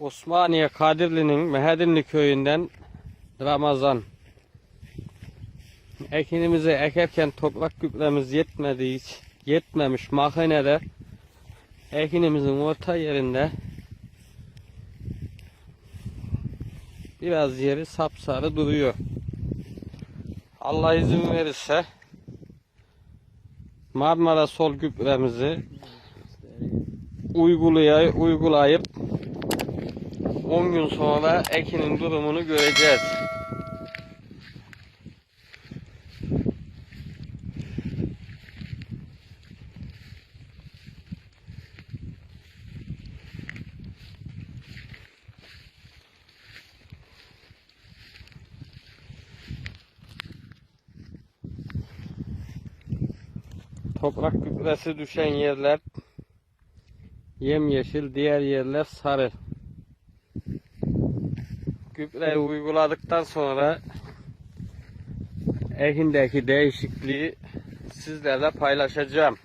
Osmaniye Kadirli'nin Mehedirli köyünden Ramazan. Ekinimizi ekerken toprak gübremiz yetmedi hiç. Yetmemiş makinede. Ekinimizin orta yerinde biraz yeri sapsarı duruyor. Allah izin verirse Marmara sol gübremizi uygulayıp 10 gün sonra ekinin durumunu göreceğiz. Toprak gübresi düşen yerler yemyeşil, diğer yerler sarı. Gübreyi uyguladıktan sonra ekindeki değişikliği sizlerle paylaşacağım.